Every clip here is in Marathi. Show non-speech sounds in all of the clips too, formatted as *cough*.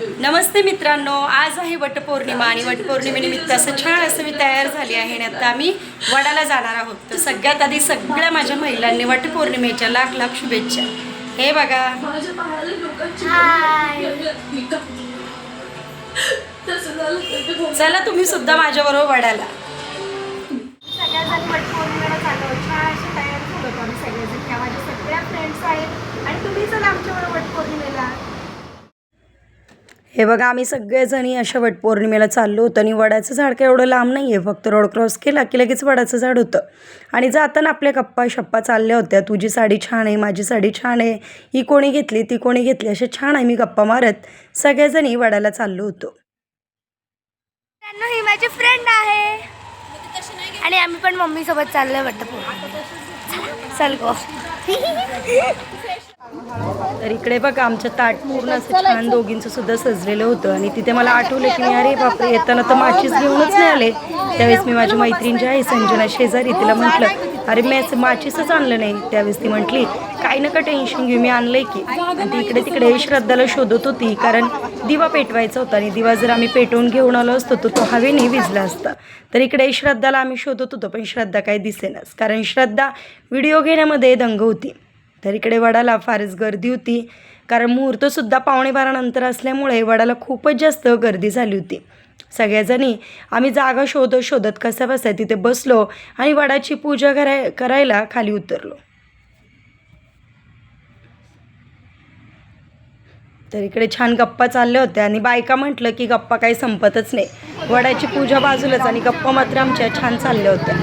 नमस्ते मित्रांनो आज आहे वटपौर्णिमा आणि वटपौर्णिमेनिमित्त असं छान असं मी तयार झाली आहे आणि आता आम्ही वडाला जाणार आहोत. तर सगळ्यात आधी सगळ्या माझ्या महिलांनी वटपौर्णिमेच्या लाख लाख शुभेच्छा. हे बघा. चला तुम्ही सुद्धा माझ्याबरोबर वडाला सगळ्याजण वटपौर्णिमेला चाललो छान असे तयार झालो होतो आम्ही सगळेजण ह्या माझ्या सगळ्या फ्रेंड्स आहेत आणि तुम्ही चला आमच्याबरोबर वटपौर्णिमेला हे बघा आम्ही सगळेजणी अशा वटपौर्णिमेला चाललो होतो आणि वडाचं झाड काय एवढं लांब नाही आहे फक्त रोड क्रॉस केला की लगेच वडाचं झाड होतं. आणि जाताना आपल्या गप्पा शप्पा चालल्या होत्या. तुझी साडी छान आहे माझी साडी छान आहे. ही कोणी घेतली ती कोणी घेतली? असे छान आम्ही गप्पा मारत सगळेजणी वडाला चाललो होतो. ही माझी फ्रेंड आहे. आणि आम्ही पण मम्मी सोबत चाललोय वाटतं चल गो. *laughs* तर इकडे बघा आमचं ताट पूर्ण असं छान दोघींचं सुद्धा सजलेलं होतं. आणि तिथे मला आठवलं की मी अरे बापरे येताना तर माचीस घेऊनच नाही आले. त्यावेळेस मी माझी मैत्रीण जी आहे संजना शेजारी तिला म्हटलं अरे मी असं माचीसच आणलं नाही. त्यावेळेस ती म्हटली काही नका टेन्शन घेऊ मी आणलंय की. आणि ती इकडे तिकडे श्रद्धाला शोधत होती कारण दिवा पेटवायचा होता. आणि दिवा जर आम्ही पेटवून घेऊन आलो असतो तर तो हवेने विजला असता. तर इकडे श्रद्धाला आम्ही शोधत होतो पण श्रद्धा काही दिसेनाच कारण श्रद्धा व्हिडिओ घेण्यामध्ये दंग होती. तर इकडे वडाला फारच गर्दी होती. कारण मुहूर्तसुद्धा पावणे बारानंतर असल्यामुळे वडाला खूपच जास्त गर्दी झाली होती. सगळ्याजणी आम्ही जागा शोधत शोधत कसा बसा तिथे बसलो आणि वडाची पूजा कराय करायला खाली उतरलो. तर इकडे छान गप्पा चालल्या होत्या आणि बायका म्हटलं की गप्पा काही संपतच नाही. वडाची पूजा बाजूलाच आणि गप्पा मात्र आमच्या छान चालल्या होत्या.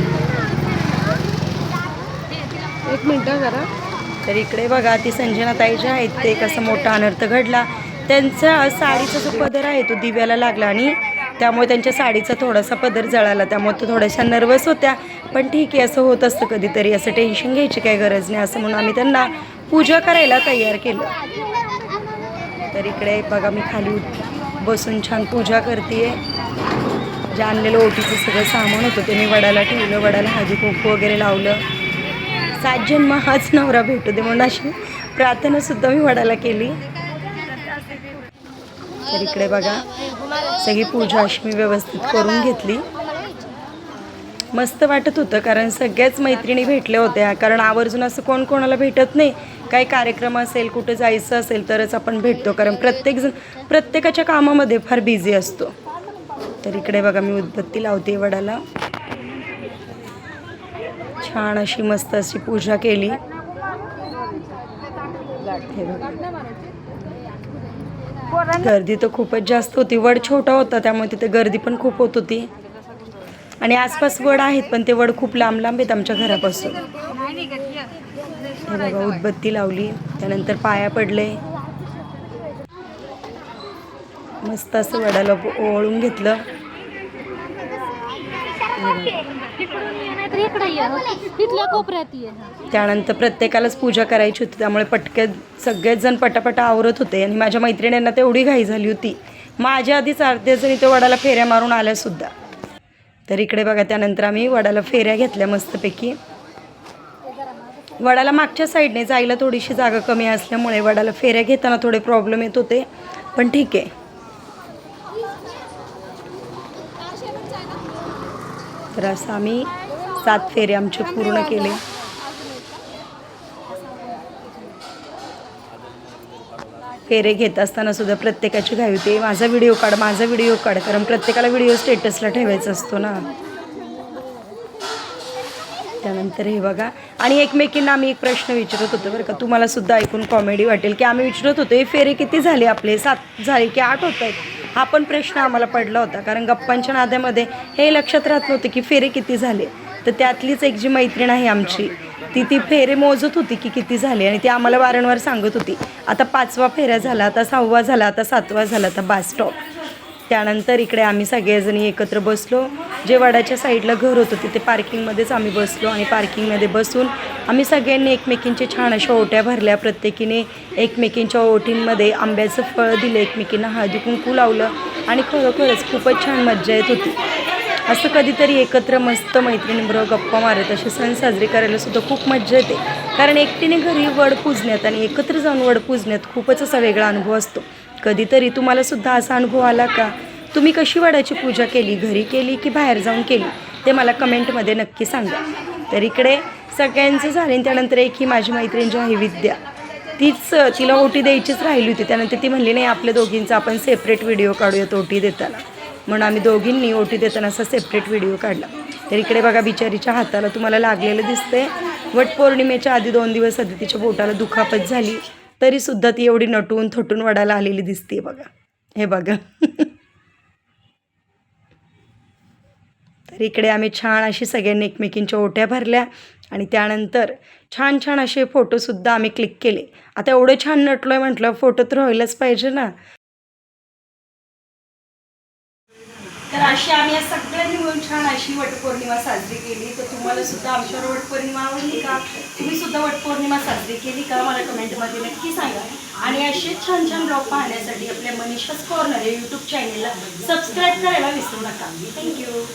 एक मिनटं जरा. तर इकडे बघा ती संजना जे आहेत ते कसं मोठा अनर्थ घडला. त्यांचा साडीचा जो पदर आहे तो दिव्याला लागला आणि त्यामुळे त्यांच्या साडीचा थोडासा पदर जळाला. त्यामुळे तो थोड्याशा नर्वस होत्या. पण ठीक आहे असं होत असतं कधीतरी. असं टेन्शन घ्यायची काही गरज नाही. असं म्हणून आम्ही त्यांना पूजा करायला तयार केलं. तर इकडे बघा मी खाली बसून छान पूजा करते जे आणलेलं ओटीचं सगळं सामान होतं ते मी वडाला ठेवलं. वडाला हळदी कुंकू वगैरे लावलं. सात जन्म हाच नवरा भेटू दे म्हणून अशी प्रार्थनासुद्धा मी वडाला केली. तर इकडे बघा सगळी पूजा अशी मी व्यवस्थित करून घेतली. मस्त वाटत होतं कारण सगळ्याच मैत्रिणी भेटल्या होत्या. कारण आवर्जून असं कोण कोणाला भेटत नाही. काही कार्यक्रम असेल कुठं जायचं असेल तरच आपण भेटतो. कारण प्रत्येकजण प्रत्येकाच्या कामामध्ये फार बिझी असतो. तर इकडे बघा मी उदबत्ती लावते वडाला. छान अशी मस्त अशी पूजा केली. गर्दी तर खूपच जास्त होती. वड छोटा होता त्यामुळे तिथे गर्दी पण खूप होत होती. आणि आसपास वड आहेत पण ते वड खूप लांब लांब आहेत आमच्या घरापासून. हे बघा उदबत्ती लावली त्यानंतर पाया पडले. मस्त असं वडाला ओळून घेतलं. कोपऱ्यात ये त्यानंतर प्रत्येकालाच पूजा करायची होती त्यामुळे पटके सगळेच जण पटापटा आवरत होते आणि माझ्या मैत्रिणींना तेवढी घाई झाली होती. माझ्या आधीच अर्ध्या जणी ते वडाला फेऱ्या मारून आल्या सुद्धा तर इकडे बघा त्यानंतर आम्ही वडाला फेऱ्या घेतल्या मस्तपैकी. वडाला मागच्या साईडने जायला थोडीशी जागा कमी असल्यामुळे वडाला फेऱ्या घेताना थोडे प्रॉब्लेम येत होते पण ठीक आहे. तर असं आम्ही सात फेरे आमचे पूर्ण केले. फेरे घेत असताना सुद्धा प्रत्येकाची घाई होते. माझा व्हिडिओ काढ माझा व्हिडिओ काढ कारण प्रत्येकाला व्हिडिओ स्टेटसला ठेवायचा असतो ना. त्यानंतर हे बघा. आणि एकमेकींना आम्ही एक प्रश्न विचारत होतो बरं का तुम्हाला सुद्धा ऐकून कॉमेडी वाटेल की आम्ही विचारत होतो हे फेरे किती झाले आपले? सात झाले की आठ होत आहेत? हा पण प्रश्न आम्हाला पडला होता. कारण गप्पांच्या नाद्यामध्ये हे लक्षात राहत नव्हते की फेरे किती झाले. तर त्यातलीच एक जी मैत्रीण आहे आमची ती ती फेरे मोजत होती की किती झाले आणि ती आम्हाला वारंवार सांगत होती. आता पाचवा फेऱ्या झाला आता सहावा झाला आता सातवा झाला आता बास स्टॉप त्यानंतर इकडे आम्ही सगळेजणी एकत्र बसलो. जे वडाच्या साईडला घर होतं तिथे पार्किंगमध्येच आम्ही बसलो आणि पार्किंगमध्ये बसून आम्ही सगळ्यांनी एकमेकींचे छान अशा ओट्या भरल्या. प्रत्येकीने एकमेकींच्या ओटींमध्ये आंब्याचं फळ दिलं एकमेकींना हळदी कुंकू लावलं आणि खरोखरच खूपच छान मज्जा येत होती. असं कधीतरी एकत्र मस्त मैत्रिणीबरोबर गप्पा मारत असे सण साजरे करायला सुद्धा खूप मज्जा येते. कारण एकटीने घरी वड पूजण्यात आणि एकत्र जाऊन वड पूजण्यात खूपच असा वेगळा अनुभव असतो. कधीतरी तुम्हाला सुद्धा असा अनुभव आला का? तुम्ही कशी वडाची पूजा केली? घरी केली की बाहेर जाऊन केली? ते मला कमेंटमध्ये नक्की सांगा. तर इकडे सगळ्यांचं झाले त्यानंतर एक ही माझी मैत्रीण जी आहे विद्या. तीच तिला ओटी द्यायचीच राहिली होती. त्यानंतर ती म्हणली नाही आपल्या दोघींचा आपण सेपरेट व्हिडिओ काढूयात ओटी देताना. म्हणून आम्ही दोघींनी ओटी देताना असा सेपरेट व्हिडिओ काढला. तर इकडे बघा बिचारीच्या हाताला तुम्हाला लागलेलं दिसतंय. वट पौर्णिमेच्या आधी दोन दिवस आधी तिच्या बोटाला दुखापत झाली. तरीसुद्धा ती एवढी नटून थटून वडाला आलेली दिसते बघा. हे बघा. तर इकडे आम्ही छान अशी सगळ्यांनी एकमेकींच्या ओट्या भरल्या आणि त्यानंतर छान छान असे फोटोसुद्धा आम्ही क्लिक केले. आता एवढं छान नटलो आहे म्हटलं फोटो तर व्हायलाच पाहिजे ना. तर अशी आम्ही या सगळ्यांनी मिळून छान अशी वटपौर्णिमा साजरी केली. तर तुम्हाला सुद्धा आमच्यावर वटपौर्णिमा आवडली का? तुम्ही सुद्धा वटपौर्णिमा साजरी केली का? मला कमेंटमध्ये नक्की सांगा. आणि असे छान छान ब्लॉग पाहण्यासाठी आपल्या मनीषाच कॉर्नर या यूट्यूब चॅनेलला सबस्क्राईब करायला विसरू नका. थँक्यू